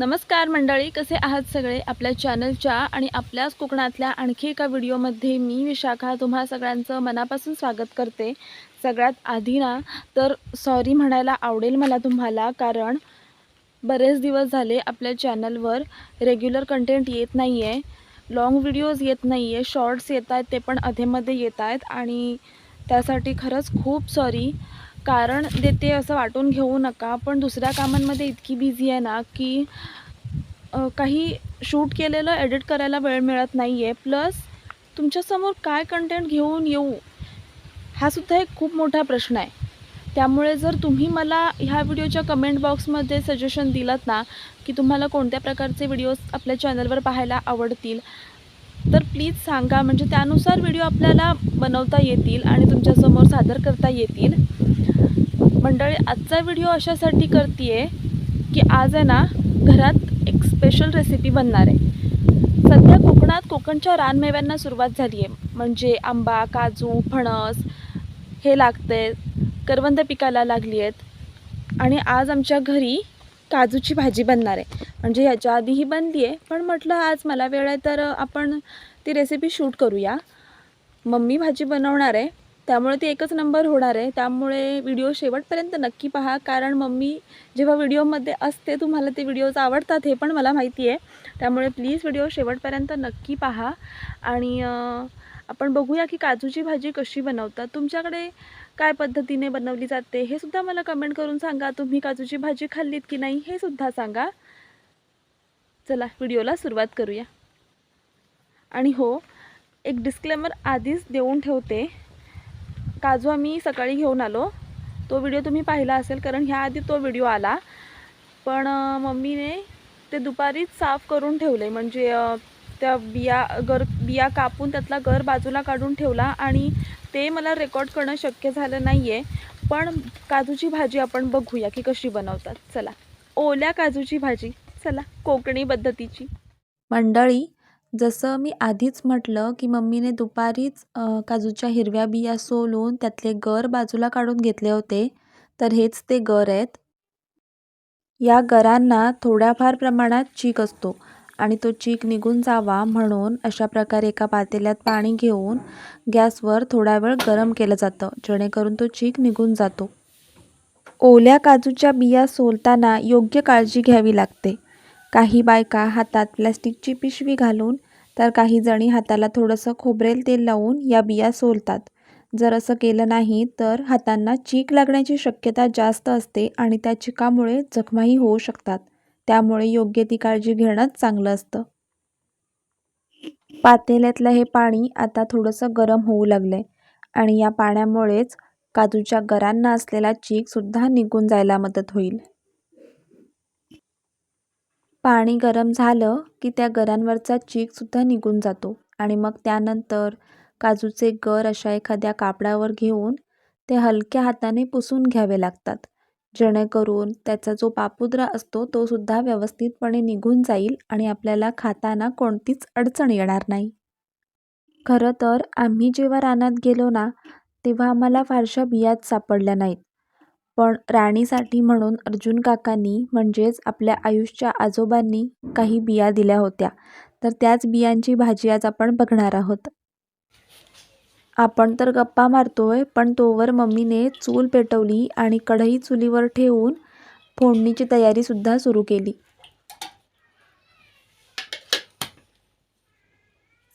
नमस्कार मंडळी कसे आहात सगळे? आपल्या चॅनलच्या आणि आपल्याच कोकणातल्या आणखी एका व्हिडिओमध्ये मी विशाखा तुम्हा सगळ्यांचं मनापासून स्वागत करते. सगळ्यात आधी ना तर सॉरी म्हणायला आवडेल मला तुम्हाला कारण बरेच दिवस झाले आपल्या चॅनलवर रेग्युलर कंटेंट येत नाही आहे लाँग व्हिडिओज येत नाही आहे शॉर्ट्स येत आहेत ते पण अधेमध्ये येत आहेत आणि त्यासाठी खरंच खूप सॉरी कारण देते असं वाटून घेऊ नका पण दुसऱ्या कामांमध्ये इतकी बिझी आहे ना की काही शूट केलेलं एडिट करायला वेळ मिळत नाही आहे प्लस तुमच्यासमोर काय कंटेंट घेऊन येऊ हा सुद्धा एक खूप मोठा प्रश्न आहे. त्यामुळे जर तुम्ही मला ह्या व्हिडिओच्या कमेंट बॉक्समध्ये सजेशन दिलात ना की तुम्हाला कोणत्या प्रकारचे व्हिडिओज आपल्या चॅनलवर पाहायला आवडतील तर प्लीज सांगा. म्हणजे त्यानुसार व्हिडिओ आपल्याला बनवता येतील आणि तुमच्यासमोर सादर करता येतील. मंडळी आजचा व्हिडिओ अशासाठी करते आहे की आज आहे ना घरात एक स्पेशल रेसिपी बनणार आहे. सध्या कोकणात कोकणच्या रानमेव्यांना सुरुवात झाली आहे म्हणजे आंबा काजू फणस हे लागते करवंद पिकायला लागली आहेत आणि आज आमच्या घरी काजूची भाजी बनणार आहे. म्हणजे याच्या आधीही बनली आहे पण म्हटलं आज मला वेळ आहे तर आपण ती रेसिपी शूट करूया. मम्मी भाजी बनवणार आहे. त्यामुळे ती एकच नंबर होणार आहे. त्यामुळे व्हिडिओ शेवटपर्यंत नक्की पहा. कारण मम्मी जेव्हा व्हिडिओमध्ये असते तुम्हाला ते व्हिडिओज आवडतात हे पण मला माहिती आहे. त्यामुळे प्लीज व्हिडिओ शेवटपर्यंत नक्की पहा. आणि आपण बघूया की काजूची भाजी कशी बनवतात. तुमच्याकडे काय पद्धतीने बनवली जाते हे सुद्धा मला कमेंट करून सांगा. तुम्ही काजूची भाजी खाल्लीत की नाही हे सुद्धा सांगा. चला व्हिडिओला सुरुवात करूया. आणि हो एक डिस्क्लेमर आधीच देऊन ठेवते. काजू आम्ही सकाळी घेऊन आलो. तो व्हिडिओ तुम्ही पाहिला असेल कारण ह्या आधी तो व्हिडिओ आला. पण मम्मीने ते दुपारीच साफ करून ठेवले. म्हणजे त्या बिया गर बिया कापून त्यातला गर बाजूला काढून ठेवला आणि ते मला रेकॉर्ड करणं शक्य झालं नाही आहे पण काजूची भाजी आपण बघूया की कशी बनवतात. चला. ओल्या काजूची भाजी. चला. कोकणी पद्धतीची. मंडळी जसं मी आधीच म्हटलं की मम्मीने दुपारीच काजूच्या हिरव्या बिया सोलून त्यातले गर बाजूला काढून घेतले होते. तर हेच ते गर आहेत. या गरांना थोड्याफार प्रमाणात चीक असतो आणि तो चीक निघून जावा म्हणून अशा प्रकारे एका पातेल्यात पाणी घेऊन गॅसवर थोडा वेळ गरम केलं जातं जेणेकरून तो चीक निघून जातो. ओल्या काजूच्या बिया सोलताना योग्य काळजी घ्यावी लागते. काही बायका हातात प्लॅस्टिकची पिशवी घालून तर काही जणी हाताला थोडंसं खोबरेल तेल लावून या बिया सोलतात. जर असं केलं नाही तर हातांना चीक लागण्याची शक्यता जास्त असते आणि त्या चिकामुळे जखमाही होऊ शकतात. त्यामुळे योग्य ती काळजी घेणंच चांगलं असतं. पातेल्यातलं हे पाणी आता थोडंसं गरम होऊ लागले आणि या पाण्यामुळेच काजूच्या गरांना असलेला चीकसुद्धा निघून जायला मदत होईल. पाणी गरम झालं की त्या गरांवरचा चीकसुद्धा निघून जातो. आणि मग त्यानंतर काजूचे गर अशा एखाद्या कापडावर घेऊन ते हलक्या हाताने पुसून घ्यावे लागतात. जेणेकरून त्याचा जो पापुद्रा असतो तो सुद्धा व्यवस्थितपणे निघून जाईल आणि आपल्याला खाताना कोणतीच अडचण येणार नाही. खरं तर आम्ही जेव्हा रानात गेलो ना तेव्हा आम्हाला फारशा बियाच सापडल्या नाहीत. पण राणीसाठी म्हणून अर्जुन काकांनी म्हणजेच आपल्या आयुषच्या आजोबांनी काही बिया दिल्या होत्या. तर त्याच बियांची भाजी आज आपण बघणार आहोत. आपण तर गप्पा मारतोय पण तोवर मम्मीने चूल पेटवली आणि कढई चुलीवर ठेवून फोडणीची तयारीसुद्धा सुरू केली.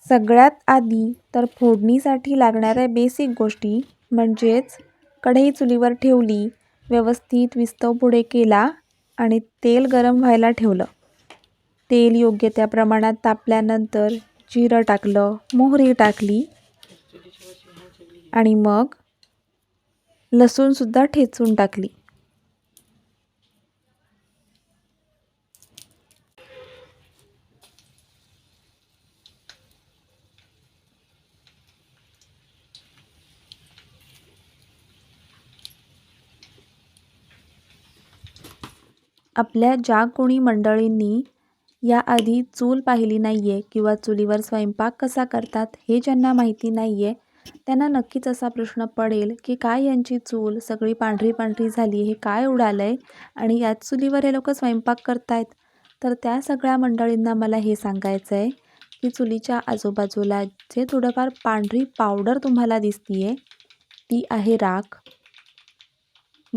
सगळ्यात आधी तर फोडणीसाठी लागणाऱ्या बेसिक गोष्टी म्हणजेच कढई चुलीवर ठेवली व्यवस्थित विस्तव पुढे केला आणि तेल गरम व्हायला ठेवलं. तेल योग्य त्या प्रमाणात तापल्यानंतर जिरं टाकलं मोहरी टाकली आणि मग लसूणसुद्धा ठेचून टाकली. आपल्या ज्या कोणी मंडळींनी याआधी चूल पाहिली नाही आहे किंवा चुलीवर स्वयंपाक कसा करतात हे ज्यांना माहिती नाही आहे त्यांना नक्कीच असा प्रश्न पडेल की काय यांची चूल सगळी पांढरी पांढरी झाली हे काय उडालं आहे आणि याच चुलीवर हे लोक स्वयंपाक करतायत? तर त्या सगळ्या मंडळींना मला हे सांगायचं आहे की चुलीच्या आजूबाजूला जे थोडंफार पांढरी पावडर तुम्हाला दिसतीये ती आहे राख.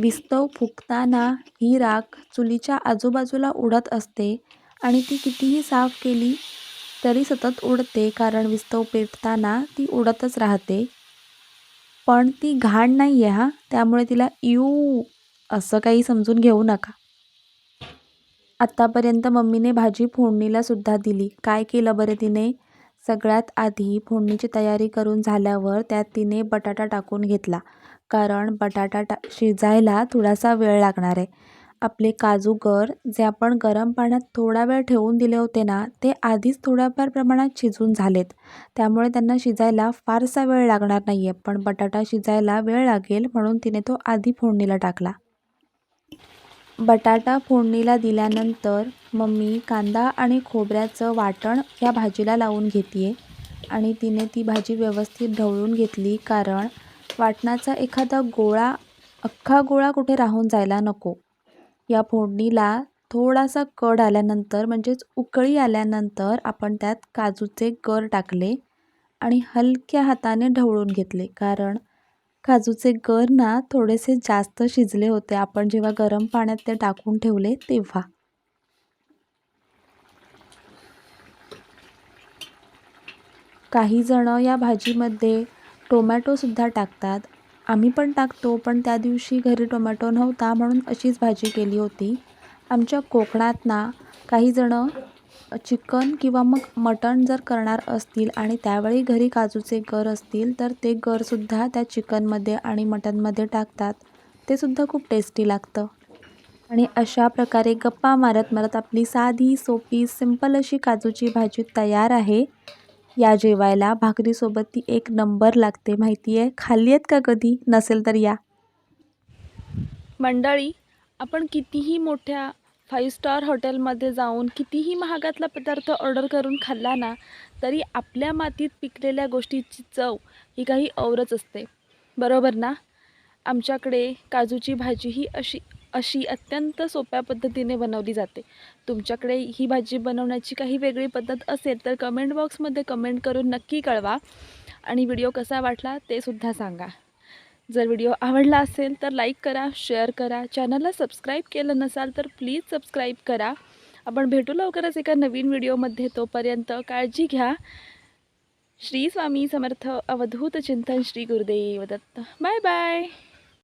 विस्तव फुकताना ही राख चुलीच्या आजूबाजूला उडत असते आणि ती कितीही साफ केली तरी सतत उडते कारण विस्तव पेटताना ती उडतच राहते. पण ती घाण नाही आहे हा? त्यामुळे तिला यू असं काही समजून घेऊ नका. आत्तापर्यंत मम्मीने भाजी फोडणीला सुद्धा दिली. काय केलं बरं तिने? सगळ्यात आधी फोडणीची तयारी करून झाल्यावर त्यात तिने बटाटा टाकून घेतला. कारण बटाटा टा शिजायला थोडासा वेळ लागणार आहे. आपले काजूगर जे आपण गरम पाण्यात थोडा वेळ ठेवून दिले होते ना ते आधीच थोड्याफार प्रमाणात शिजून झालेत. त्यामुळे त्यांना शिजायला फारसा वेळ लागणार नाही आहे पण बटाटा शिजायला वेळ लागेल म्हणून तिने तो आधी फोडणीला टाकला. बटाटा फोडणीला दिल्यानंतर मम्मी कांदा आणि खोबऱ्याचं वाटण या भाजीला लावून घेते आहे आणि तिने ती भाजी व्यवस्थित ढवळून घेतली कारण वाटणाचा एखादा गोळा अख्खा गोळा कुठे राहून जायला नको. या फोडणीला थोडासा कड आल्यानंतर म्हणजेच उकळी आल्यानंतर आपण त्यात काजूचे गर टाकले आणि हलक्या हाताने ढवळून घेतले. कारण काजूचे गर ना थोडेसे जास्त शिजले होते आपण जेव्हा गरम पाण्यात ते टाकून ठेवले तेव्हा. काही जण या भाजीमध्ये टोमॅटोसुद्धा टाकतात. आम्ही पण टाकतो पण त्या दिवशी घरी टोमॅटो नव्हता म्हणून अशीच भाजी केली होती. आमच्या कोकणात ना काही जणं चिकन किंवा मग मटण जर करणार असतील आणि त्यावेळी घरी काजूचे गर असतील तर ते गरसुद्धा त्या चिकनमध्ये आणि मटनमध्ये टाकतात. ते सुद्धा खूप टेस्टी लागतं. आणि अशा प्रकारे गप्पा मारत मारत आपली साधी सोपी सिंपल अशी काजूची भाजी तयार आहे. या जेवायला भाकरीसोबत ती एक नंबर लागते माहिती आहे खाल्ली आहेत का कधी? नसेल तर या. मंडळी आपण कितीही मोठ्या फाईव्ह स्टार हॉटेलमध्ये जाऊन कितीही महागातला पदार्थ ऑर्डर करून खाल्ला ना तरी आपल्या मातीत पिकलेल्या गोष्टीची चव ही काही औरच असते. बरोबर ना? आमच्याकडे काजूची भाजी ही अशी अशी अत्यंत सोप्या पद्धतीने बनवली जाते. तुमच्याकडे ही भाजी बनवण्याची काही वेगळी पद्धत असेल तर कमेंट बॉक्समध्ये कमेंट करून नक्की कळवा. आणि व्हिडिओ कसा वाटला ते सुद्धा सांगा. जर व्हिडिओ आवडला असेल तर लाईक करा शेअर करा. चॅनलला सबस्क्राईब केलं नसाल तर प्लीज सबस्क्राईब करा. आपण भेटू लवकरच एका नवीन व्हिडिओमध्ये तोपर्यंत काळजी घ्या. श्री स्वामी समर्थ अवधूत चिंतन श्री गुरुदेव दत्त. Bye bye